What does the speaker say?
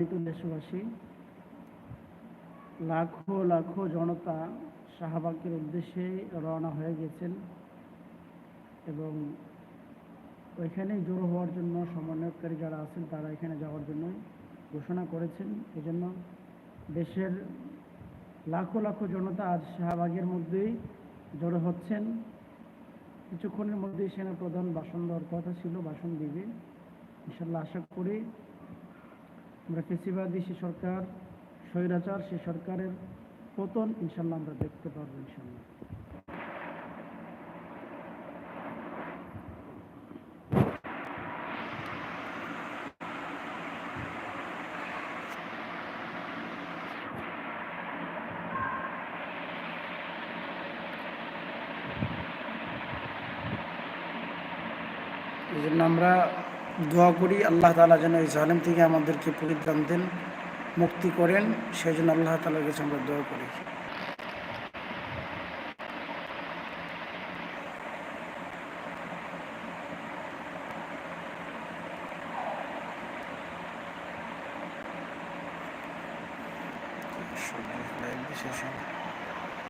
দেশবাসী, লাখো লাখো জনতা শাহবাগের উদ্দেশ্যে রওনা হয়ে গেছেন এবং ওইখানে জড়ো হওয়ার জন্য সমন্বয়কারী যারা আছেন তারা এখানে যাওয়ার জন্য ঘোষণা করেছেন। এজন্য দেশের লাখো লাখো জনতা আজ শাহবাগের মধ্যেই জড়ো হচ্ছেন। কিছুক্ষণের মধ্যেই সেনা প্রধান ভাষণ দেওয়ার কথা ছিল ভাষণ দিবে ইনশাল্লাহ আশা করি আমরা ফেসিবাদী সে সরকার স্বৈরাচার সে সরকারের পতন ইনশাল্লাহ আমরা দেখতে পারব ইনশাল্লাহ। আমরা দোয়া করি আল্লাহ তালা যেন এই জালেম থেকে আমাদেরকে পরিত্রাণ দেন, মুক্তি করেন সেই জন্য আল্লাহ তালার কাছে আমরা দোয়া করি। বিশেষ